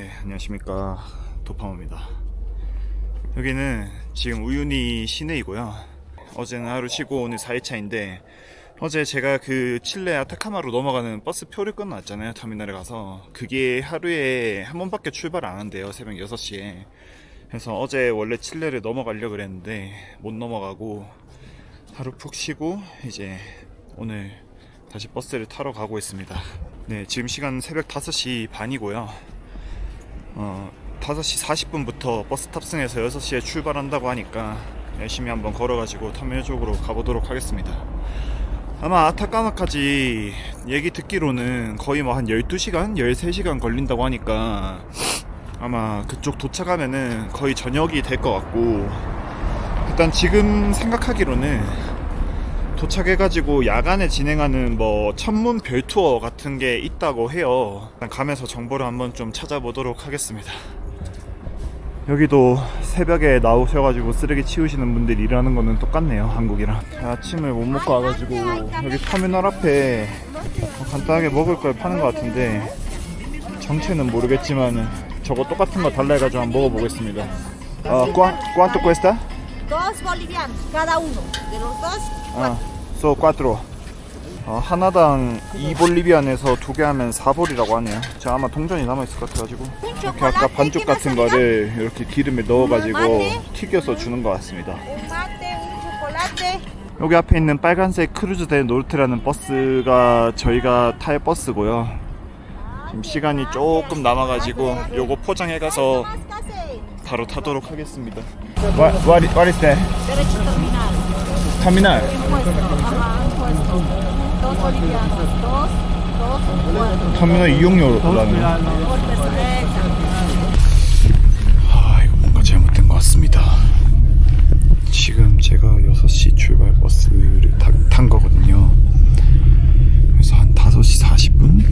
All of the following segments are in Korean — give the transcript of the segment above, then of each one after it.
네, 안녕하십니까. 도파모입니다. 여기는 지금 우유니 시내이고요. 어제는 하루 쉬고 오늘 4일차인데 어제 제가 그 칠레 아타카마로 넘어가는 버스 표를 끊어놨잖아요. 터미널에 가서. 그게 하루에 한 번밖에 출발 안 한대요. 새벽 6시에. 그래서 어제 원래 칠레를 넘어가려고 그랬는데 못 넘어가고 하루 푹 쉬고 이제 오늘 다시 버스를 타러 가고 있습니다. 네, 지금 시간 새벽 5시 반이고요. 어, 5시 40분부터 버스 탑승해서 6시에 출발한다고 하니까 열심히 한번 걸어가지고 터미널 쪽으로 가보도록 하겠습니다. 아마 아타카마까지 얘기 듣기로는 거의 뭐 한 12시간, 13시간 걸린다고 하니까 아마 그쪽 도착하면은 거의 저녁이 될 것 같고 일단 지금 생각하기로는 도착해가지고 야간에 진행하는 뭐 천문 별 투어 같은 게 있다고 해요. 가면서 정보를 한번 좀 찾아보도록 하겠습니다. 여기도 새벽에 나오셔가지고 쓰레기 치우시는 분들이 일하는 거는 똑같네요, 한국이랑. 아침을 못 먹고 와가지고 여기 터미널 앞에 뭐 간단하게 먹을 걸 파는 것 같은데 정체는 모르겠지만 저거 똑같은 거 달라 해가지고 한번 먹어보겠습니다. 어, ¿cuán- ¿Cuánto cuesta? Dos bolivianos, cada uno. De los dos, 아, so 4. 어, 하나당 2볼리비안에서 두 개 하면 4볼이라고 하네요. 저 아마 동전이 남아있을 것 같아가지고. 이렇게 아까 반죽 같은 거를 이렇게 기름에 넣어가지고 튀겨서 주는 것 같습니다. 여기 앞에 있는 빨간색 크루즈 대 노르트라는 버스가 저희가 탈 버스고요. 지금 시간이 조금 남아가지고 요거 포장해가서. 바로 타도록 하겠습니다. What, what, what is that? 터미널. 터미널. Golpes. Exacto. 아 이거 뭔가 잘못된 것 같습니다 지금 제가 6시 출발 버스를 타, 탄 거거든요 그래서 한 5시 40분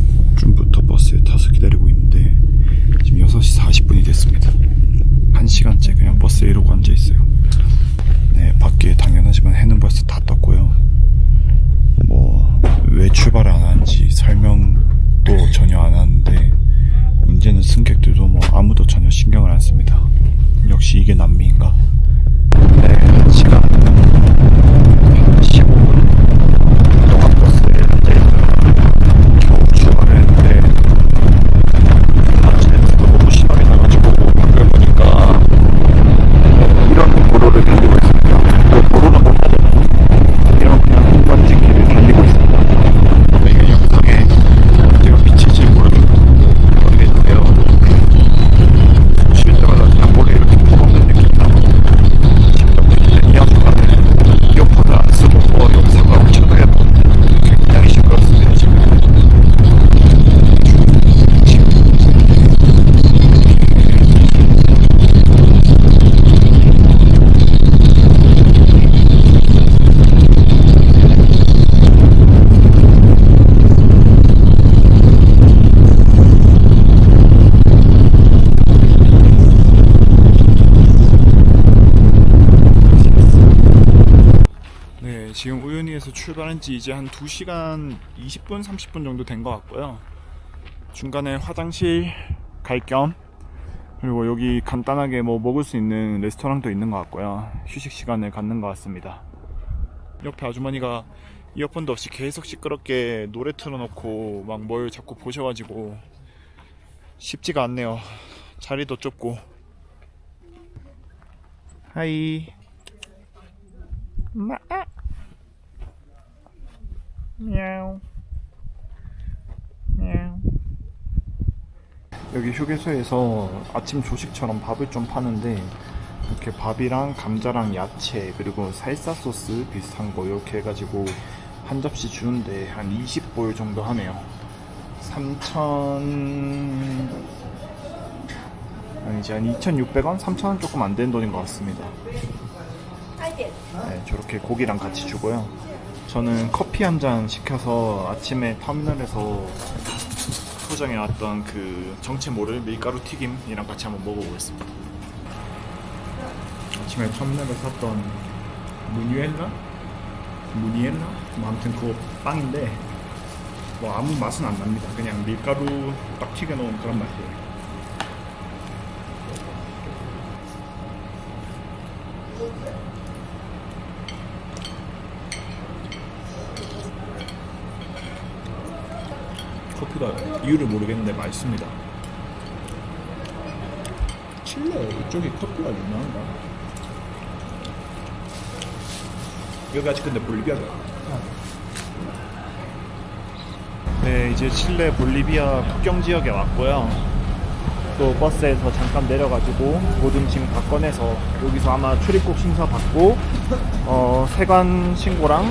지금 우연히에서 출발한 지 이제 한 2시간 20분, 30분 정도 된 것 같고요. 중간에 화장실 갈 겸, 그리고 여기 간단하게 뭐 먹을 수 있는 레스토랑도 있는 것 같고요. 휴식 시간을 갖는 것 같습니다. 옆에 아주머니가 이어폰도 없이 계속 시끄럽게 노래 틀어놓고 막 뭘 자꾸 보셔가지고 쉽지가 않네요. 자리도 좁고. 하이. 마. 미야오. 미야오. 여기 휴게소에서 아침 조식처럼 밥을 좀 파는데 이렇게 밥이랑 감자랑 야채 그리고 살사 소스 비슷한 거 이렇게 해가지고 한 접시 주는데 한 20불 정도 하네요. 3천 아니지 한 2,600원, 3,000원 조금 안 되는 돈인 것 같습니다. 네, 저렇게 고기랑 같이 주고요. 저는 커피 한 잔 시켜서 아침에 터미널에서 포장해 왔던 그 정체 모를 밀가루 튀김이랑 같이 한번 먹어보겠습니다. 아침에 터미널에서 샀던 무니엘라? 무니엘라? 뭐 아무튼 그거 빵인데 뭐 아무 맛은 안 납니다. 그냥 밀가루 딱 튀겨 놓은 그런 맛이에요. 이유를 모르겠는데 맛있습니다. 칠레 이쪽이 커피가 유명한가? 여기 아직 근데 볼리비아가 네, 이제 칠레 볼리비아 국경 지역에 왔고요. 또 버스에서 잠깐 내려가지고 모든 짐 다 꺼내서 여기서 아마 출입국 심사 받고 어, 세관 신고랑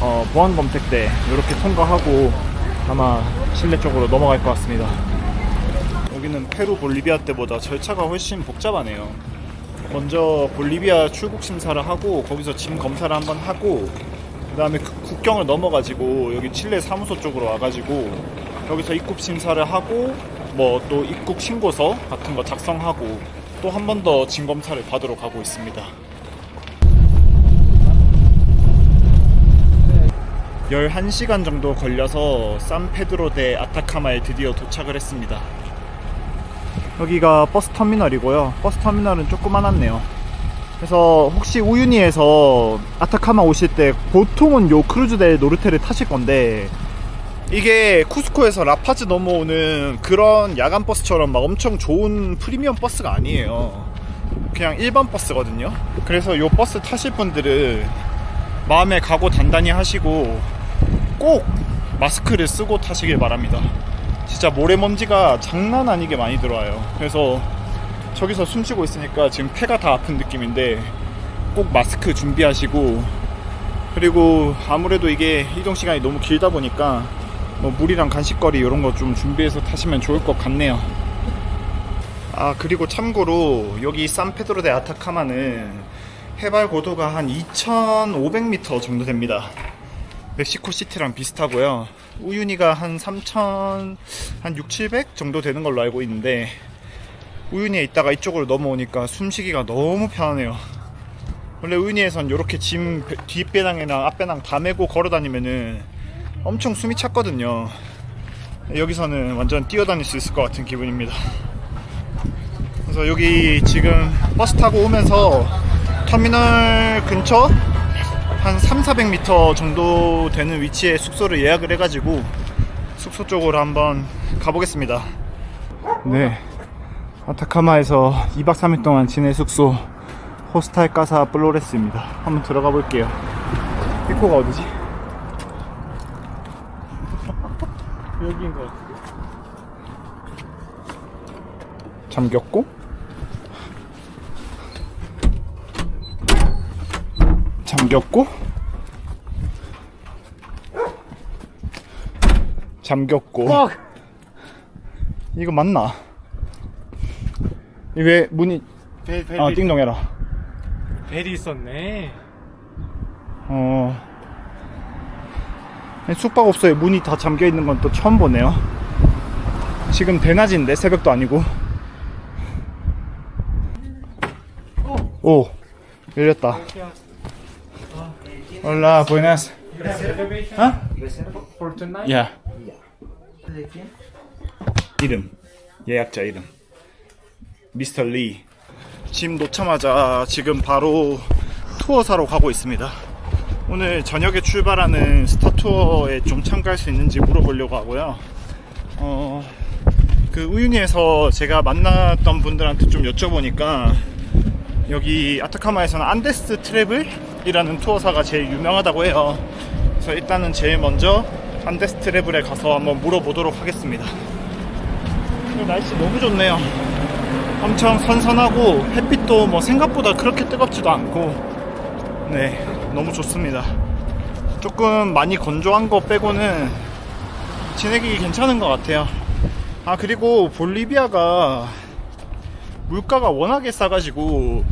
어, 보안 검색대 이렇게 통과하고 아마 칠레 쪽으로 넘어갈 것 같습니다. 여기는 페루 볼리비아 때보다 절차가 훨씬 복잡하네요. 먼저 볼리비아 출국 심사를 하고 거기서 짐 검사를 한번 하고 그다음에 그 국경을 넘어가지고 여기 칠레 사무소 쪽으로 와가지고 여기서 입국 심사를 하고 뭐 또 입국 신고서 같은 거 작성하고 또 한 번더짐 검사를 받으러 가고 있습니다. 11시간 정도 걸려서 산페드로 대 아타카마에 드디어 도착을 했습니다. 여기가 버스 터미널이고요. 버스 터미널은 조그만하네요. 그래서 혹시 우유니에서 아타카마 오실 때 보통은 요 크루즈 대 노르테를 타실 건데 이게 쿠스코에서 라파즈 넘어오는 그런 야간 버스처럼 막 엄청 좋은 프리미엄 버스가 아니에요. 그냥 일반 버스거든요. 그래서 요 버스 타실 분들은 마음에 각오 단단히 하시고 꼭 마스크를 쓰고 타시길 바랍니다. 진짜 모래먼지가 장난 아니게 많이 들어와요. 그래서 저기서 숨 쉬고 있으니까 지금 폐가 다 아픈 느낌인데 꼭 마스크 준비하시고 그리고 아무래도 이게 이동 시간이 너무 길다 보니까 뭐 물이랑 간식거리 이런 거 좀 준비해서 타시면 좋을 것 같네요. 아 그리고 참고로 여기 산페드로 데 아타카마는 해발 고도가 한 2,500m 정도 됩니다. 멕시코 시티랑 비슷하고요. 우유니가 한 3,000, 한 6, 700 정도 되는 걸로 알고 있는데 우유니에 있다가 이쪽으로 넘어오니까 숨쉬기가 너무 편하네요. 원래 우유니에선 이렇게 짐 배- 뒷배낭이나 앞배낭 다 메고 걸어 다니면은 엄청 숨이 찼거든요. 여기서는 완전 뛰어다닐 수 있을 것 같은 기분입니다. 그래서 여기 지금 버스 타고 오면서 터미널 근처 한 3, 400m 정도 되는 위치에 숙소를 예약을 해가지고 숙소 쪽으로 한번 가보겠습니다. 네. 아타카마에서 2박 3일 동안 지낼 숙소 호스탈 까사 플로레스입니다. 한번 들어가 볼게요. 피코가 어디지? 여기인 것 같은데. 잠겼고? 잠겼고? 잠겼고. 이거 맞나? 왜 문이 벨, 벨, 아 벨, 띵동해라. 벨이 있었네. 어 숙박업소에 문이 다 잠겨 있는 건 또 처음 보네요. 지금 대낮인데 새벽도 아니고. 오 열렸다. Hola, buenas. Tonight. 야. 이름 예약자 이름 미스터 리. 짐 놓자마자 지금 바로 투어 사러 가고 있습니다. 오늘 저녁에 출발하는 스타 투어에 좀 참가할 수 있는지 물어보려고 하고요. 어, 그 우유니에서 제가 만났던 분들한테 좀 여쭤보니까 여기 아타카마에서는 안데스 트래블이라는 투어사가 제일 유명하다고 해요. 그래서 일단은 제일 먼저 안데스 트래블에 가서 한번 물어보도록 하겠습니다. 날씨 너무 좋네요. 엄청 선선하고 햇빛도 뭐 생각보다 그렇게 뜨겁지도 않고 네 너무 좋습니다. 조금 많이 건조한 거 빼고는 지내기 괜찮은 것 같아요. 아 그리고 볼리비아가 물가가 워낙에 싸가지고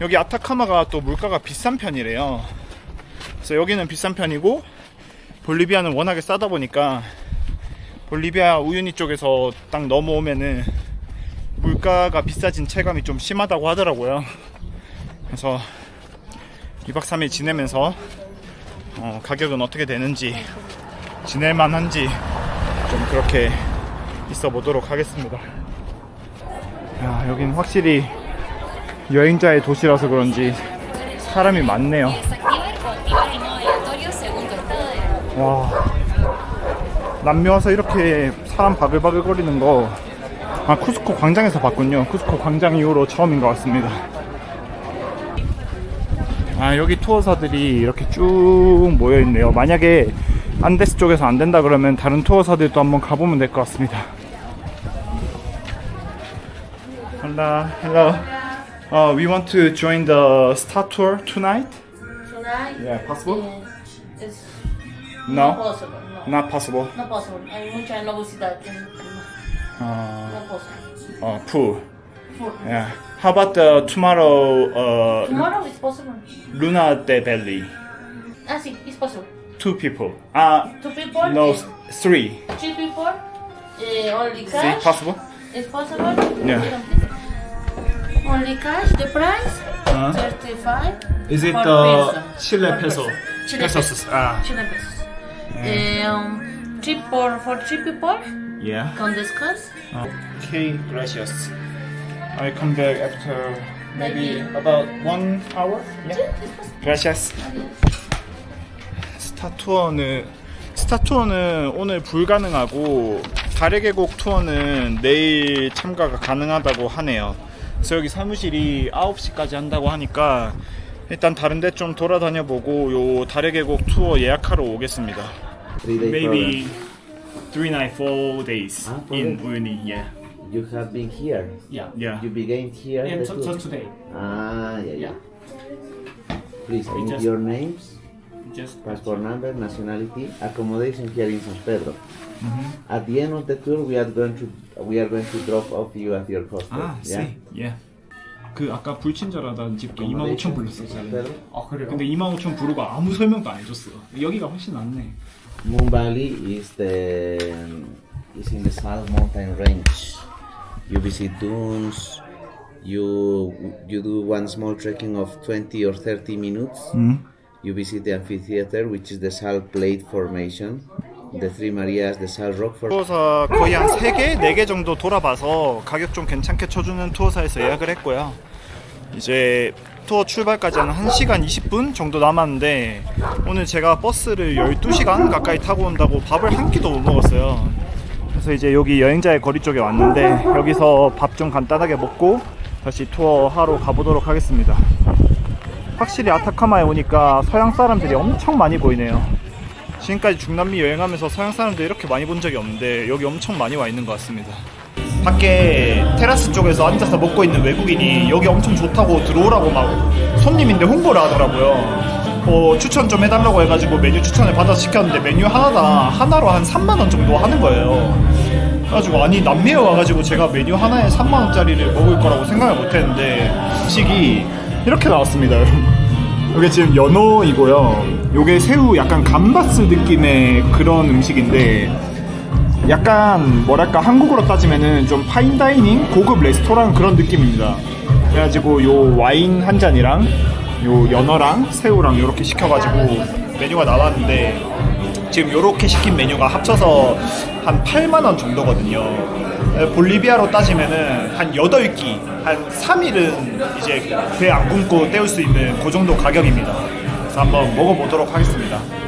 여기 아타카마가 또 물가가 비싼 편이래요. 그래서 여기는 비싼 편이고 볼리비아는 워낙에 싸다 보니까 볼리비아 우유니 쪽에서 딱 넘어오면은 물가가 비싸진 체감이 좀 심하다고 하더라고요. 그래서 2박 3일 지내면서 어, 가격은 어떻게 되는지 지낼만 한지 좀 그렇게 있어 보도록 하겠습니다. 야, 여긴 확실히 여행자의 도시라서 그런지 사람이 많네요. 와 남미 와서 이렇게 사람 바글바글 거리는 거, 아, 쿠스코 광장에서 봤군요. 쿠스코 광장 이후로 처음인 것 같습니다. 아, 여기 투어사들이 이렇게 쭉 모여있네요. 만약에 안데스 쪽에서 안 된다 그러면 다른 투어사들도 한번 가보면 될 것 같습니다. Hello, hello. Uh, we want to join the Star Tour tonight. Tonight? Yeah, possible? Yeah, it's No, not possible. No, not possible. possible. Hay mucha nubosidad. Uh, No possible. uh, pool. Full. Yeah. How about the tomorrow? Uh, Tomorrow is possible. Luna de Belly. Ah, sí, it's possible. Two people. Uh, Two people? no, eh, three. Three people? Uh, only See, cash? possible? It's possible? Yeah. Only cash, the price? Uh, 35 is it the person. Chile Per peso? Chile Pesos. pesos. Ah, Chile pesos. Um, three for, for three people? yeah. Con discount? Okay, gracias. I come back after maybe about one hour. Yeah. gracias. 스타 투어는 스타 투어는 오늘 불가능하고 달의 계곡 투어는 내일 참가가 가능하다고 하네요. 그래서 여기 사무실이 9시까지 한다고 하니까 일단 다른 데 좀 돌아다녀 보고 요 달의 계곡 투어 예약하러 오겠습니다. Maybe three night, four days Ah, four in. Uyuni. Yeah. You have been here. Yeah. Yeah. You began here. Yeah, the just, tour. just today. Ah, yeah, yeah. Please, I We need just- your names, Just passport number, nationality, accommodation here in San Pedro. Mm-hmm. At the end of the tour, we are going to we are going to drop off you at your hostel. 아, yeah. see. Yeah. 그 아까 불친절하다는 집도 25,000 불렀어. San Pedro. 아 그래요? 근데 25,000 부르고 아무 설명도 안 해줬어. 여기가 훨씬 낫네. Moon Valley is the is in the South Mountain Range. You visit dunes. You you do one small trekking of 20 or 30 minutes. You visit the amphitheater, which is the Salt Plate Formation. The Three Marias, the Salt Rock Formation. 투어사 거의 한 3개, 4개 정도 돌아봐서 가격 좀 괜찮게 쳐주는 투어사에서 예약을 했고요. 이제 투어 출발까지 한 1시간 20분 정도 남았는데 오늘 제가 버스를 12시간 가까이 타고 온다고 밥을 한 끼도 못 먹었어요. 그래서 이제 여기 여행자의 거리 쪽에 왔는데 여기서 밥 좀 간단하게 먹고 다시 투어 하러 가보도록 하겠습니다. 확실히 아타카마에 오니까 서양 사람들이 엄청 많이 보이네요. 지금까지 중남미 여행하면서 서양 사람들 이렇게 많이 본 적이 없는데 여기 엄청 많이 와 있는 것 같습니다. 밖에 테라스 쪽에서 앉아서 먹고 있는 외국인이 여기 엄청 좋다고 들어오라고 막 손님인데 홍보를 하더라고요. 어, 추천 좀 해달라고 해가지고 메뉴 추천을 받아서 시켰는데 메뉴 하나당 하나로 한 3만 원 정도 하는 거예요. 그래가지고 아니 남미에 와가지고 제가 메뉴 하나에 3만 원짜리를 먹을 거라고 생각을 못했는데 음식이 이렇게 나왔습니다, 여러분. 이게 지금 연어이고요. 요게 새우 약간 감바스 느낌의 그런 음식인데 약간 뭐랄까 한국으로 따지면은 좀 파인다이닝 고급 레스토랑 그런 느낌입니다. 그래가지고 요 와인 한 잔이랑 요 연어랑 새우랑 요렇게 시켜가지고 메뉴가 나왔는데 지금 요렇게 시킨 메뉴가 합쳐서 한 8만 원 정도거든요. 볼리비아로 따지면은 한 8끼, 한 3일은 이제 배 안 굶고 때울 수 있는 그 정도 가격입니다. 한번 먹어보도록 하겠습니다.